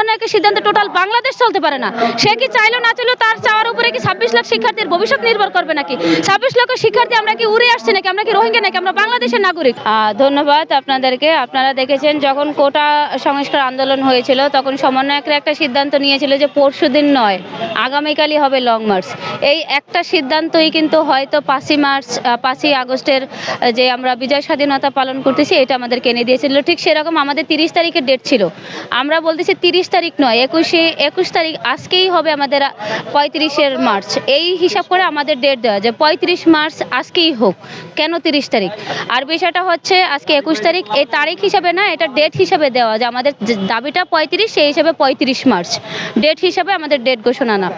সমন্বয়কের সিদ্ধান্তে টোটাল বাংলাদেশ চলতে পারে না? সে কি চাইলো না চাইলো, তার চাওয়ার উপরে কি ছাব্বিশ লাখ শিক্ষার্থীর ভবিষ্যৎ নির্ভর করবে নাকি? ছাব্বিশ লক্ষ শিক্ষার্থী আমরা কি উড়ে আসছি নাকি? আমরা কি রোহিঙ্গা নাকি? আমরা বাংলাদেশের নাগরিক। ধন্যবাদ আপনাদেরকে। আপনারা দেখেছেন, যখন কোটা সংস্কার আন্দোলন হয়েছিল, তখন সমন্বয়করা একটা সিদ্ধান্ত নিয়েছিল যে পরশু দিন নয়, আগামীকালই হবে লং মার্চ এই একটা সিদ্ধান্তই কিন্তু হয়তো পাঁচই মার্চ পাঁচই আগস্টের যে আমরা বিজয় স্বাধীনতা পালন করতেছি, এটা আমাদেরকে এনে দিয়েছিল। ঠিক সেরকম আমাদের তিরিশ তারিখের ডেট ছিল। আমরা বলতেছি তিরিশ তারিখ নয় একুশে একুশ তারিখ আজকেই হবে আমাদের পঁয়ত্রিশের মার্চ। এই হিসাব করে আমাদের ডেট দেওয়া যে পঁয়ত্রিশ মার্চ আজকেই হোক কেন তিরিশ তারিখ? আর বিষয়টা হচ্ছে আজকে একুশ তারিখ এই তারিখ হিসাবে না এটা ডেট হিসাবে দেওয়া যে আমাদের দাবিটা পঁয়ত্রিশ সেই হিসাবে পঁয়ত্রিশ মার্চ। ডেট হিসাবে আমাদের ডেট ঘোষণা না।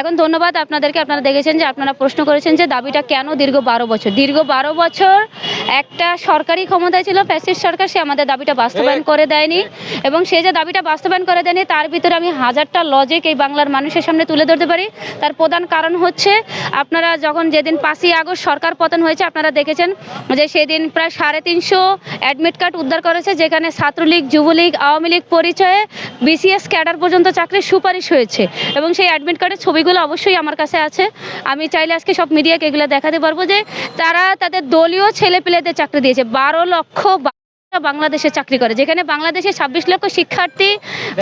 এখন ধন্যবাদ আপনাদেরকে আপনারা দেখেছেন যে আপনারা প্রশ্ন করেছেন যে দাবিটা কেন দীর্ঘ বারো বছর? দীর্ঘ বারো বছর একটা সরকারি ক্ষমতায় ছিল ফ্যাসিস্ট সরকার সে আমাদের দাবিটা বাস্তবায়ন করে দেয়নি। এবং সে যে দাবিটা বাস্তবায়ন করে দেয়নি তার ভিতরে আমি হাজারটা লজিক এই বাংলার মানুষের সামনে তুলে ধরতে পারি। তার প্রধান কারণ হচ্ছে, আপনারা যখন যেদিন পাঁচই আগস্ট সরকার পতন হয়েছে, আপনারা দেখেছেন যে সেদিন প্রায় সাড়ে তিনশো অ্যাডমিট কার্ড উদ্ধার করেছে, যেখানে ছাত্রলীগ, যুবলীগ, আওয়ামী লীগ পরিচয়ে বিসিএস ক্যাডার পর্যন্ত চাকরির সুপারিশ হয়েছে। এবং সেই অ্যাডমিট কার্ডের ছবিগুলো অবশ্যই আমার কাছে আছে। আমি চাইলে আজকে সব মিডিয়াকে এগুলো দেখাতে পারব যে, তারা তাদের দলীয় ছেলেপেলেদের চাকরি দিয়েছে। বারো লক্ষ বাংলাদেশে চাকরি করে, যেখানে বাংলাদেশে ছাব্বিশ লক্ষ শিক্ষার্থী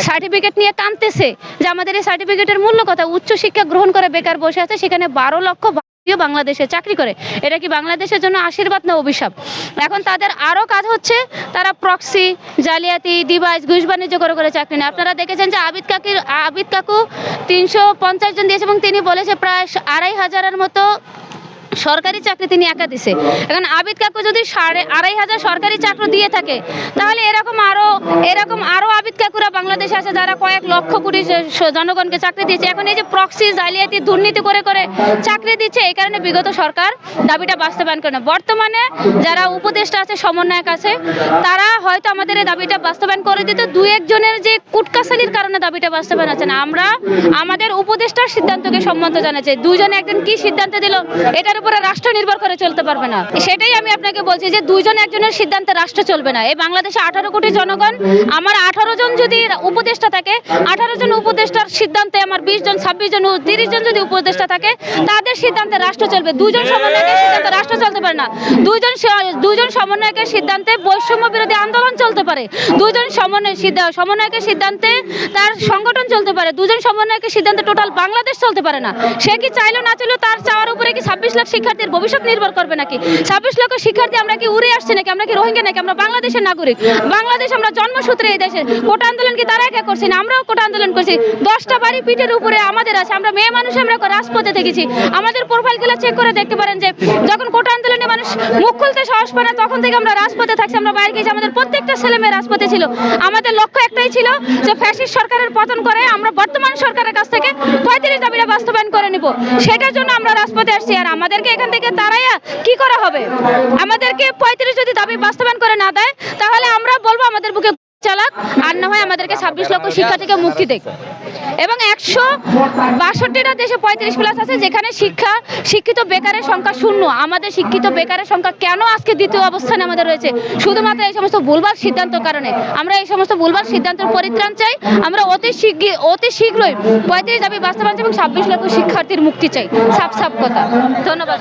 সার্টিফিকেট নিয়ে কাঁদতেছে যে আমাদের এই সার্টিফিকেটের মূল্য কথা, উচ্চ শিক্ষা গ্রহণ করে বেকার বসে আছে, সেখানে বারো লক্ষ ভারতীয় বাংলাদেশে চাকরি করে। এটা কি বাংলাদেশের জন্য আশীর্বাদ না অভিশাপ? এখন তাদের আরও কাজ হচ্ছে, তারা প্রক্সি জালিয়াতি ডিভাইস ঘুষ বাণিজ্য করে করে চাকরি নেয়। আপনারা দেখেছেন যে আবিদ কাকির আবিদ কাকু তিনশো পঞ্চাশ জন দিয়েছে এবং তিনি বলেছে প্রায় আড়াই হাজারের মতো সরকারি চাকরি তিনি একা দিছে। এখন আবিদ কাকু যদি সাড়ে আড়াই হাজার সরকারি চাকরি দিয়ে থাকে, তাহলে এরকম আরও এরকম আরও আবিদ কাকুরা বাংলাদেশে আছে যারা কয়েক লক্ষ কোটি জনগণকে চাকরি দিয়েছে এখন এই যে প্রক্সি, জালিয়াতি, দুর্নীতি করে করে চাকরি দিচ্ছে, এই কারণে বিগত সরকার দাবিটা বাস্তবায়ন করে না। বর্তমানে যারা উপদেষ্টা আছে, সমন্বয়ক আছে, তারা হয়তো আমাদের এই দাবিটা বাস্তবায়ন করে দিতে। দু একজনের যে কুটকাসালির কারণে দাবিটা বাস্তবায়ন হচ্ছে না। আমরা আমাদের উপদেষ্টার সিদ্ধান্তকে সম্মত জানাচ্ছি। দুজনে একজন কি সিদ্ধান্ত দিল, এটার উপরে রাষ্ট্র নির্ভর করে চলতে পারবে না। সেটাই আমি আপনাকে বলছি যে দুজন একজনের সিদ্ধান্তে রাষ্ট্র চলবে না। এই বাংলাদেশে আঠারো কোটি জনগণ, আমার আঠারো জন যদি উপদেষ্টা থাকে, আঠারো জন উপদেষ্টার সিদ্ধান্তে আমার বিশ জন, ছাব্বিশ জন তিরিশ জন যদি উপদেষ্টা থাকে, তাদের সিদ্ধান্তে রাষ্ট্র চলবে। দুজন সমন্বয়কের সিদ্ধান্তে রাষ্ট্র চলতে পারে না। দুজন দুজন সমন্বয়কের সিদ্ধান্তে বৈষম্য বিরোধী আন্দোলন চলতে পারে। দুজন সমন্বয় সমন্বয়কের সিদ্ধান্তে তার সংগঠন চলতে পারে। দুজন সমন্বয়কের সিদ্ধান্তে টোটাল বাংলাদেশ চলতে পারে না। সে কি চাইলো না চাইলো, তার চাওয়ার উপরে কি ছাব্বিশ লাখ শিক্ষার্থীর ভবিষ্যৎ নির্ভর করবে নাকি? ছাব্বিশ লক্ষ শিক্ষার্থী আমরা কি উড়ে আসছি নাকি? আমরা কি রোহিঙ্গা নাকি? আমরা বাংলাদেশের নাগরিক। বাংলাদেশ আমরা জন্মসূত্রে এই দেশে কোটা আন্দোলন কি তারা একা করছি না? আমরাও কোটা আন্দোলন করছি। দশটা বাড়ি পিঠের উপরে আমাদের আছে, আমরা মেয়ে মানুষ, আমরা রাজপথে দেখেছি আমাদের প্রোফাইলগুলো চেক করে দেখতে পারেন যে যখন কোটা আন্দোলনে মুখ খুলতে সাহস পায় না, তখন থেকে আমরা রাজপথে থাকছি, আমরা বাইরে গেছি আমাদের প্রত্যেকটা ছেলে মেয়ে রাজপথে ছিল। আমাদের লক্ষ্য একটাই ছিল যে ফ্যাসিস্ট সরকারের পতন করে আমরা বর্তমান সরকারের কাছ থেকে পঁয়ত্রিশ দাবিটা বাস্তবায়ন করে নিব। সেটার জন্য আমরা রাজপথে আসছি। আর আমাদেরকে এখান থেকে তারাইয়া কি করা হবে? আমাদেরকে পঁয়ত্রিশ যদি দাবি বাস্তবায়ন করে না দেয়, তাহলে আমরা বলব আমাদের বুকে চালাক, আর না হয় আমাদেরকে ছাব্বিশ লক্ষ শিক্ষা থেকে মুক্তি দেখ এবং একশো বাষট্টিটা দেশে পঁয়ত্রিশ প্লাস আছে যেখানে শিক্ষা, শিক্ষিত বেকারের সংখ্যা শূন্য। আমাদের শিক্ষিত বেকারের সংখ্যা কেন আজকে দ্বিতীয় অবস্থানে আমাদের রয়েছে? শুধুমাত্র এই সমস্ত ভুলভাল সিদ্ধান্তের কারণে। আমরা এই সমস্ত ভুলভাল সিদ্ধান্তের পরিত্রাণ চাই। আমরা অতি শীঘ্র অতি শীঘ্রই পঁয়ত্রিশ দাবি বাস্তবায়ন এবং ছাব্বিশ লক্ষ শিক্ষার্থীর মুক্তি চাই। সাফ সাফ কথা। ধন্যবাদ।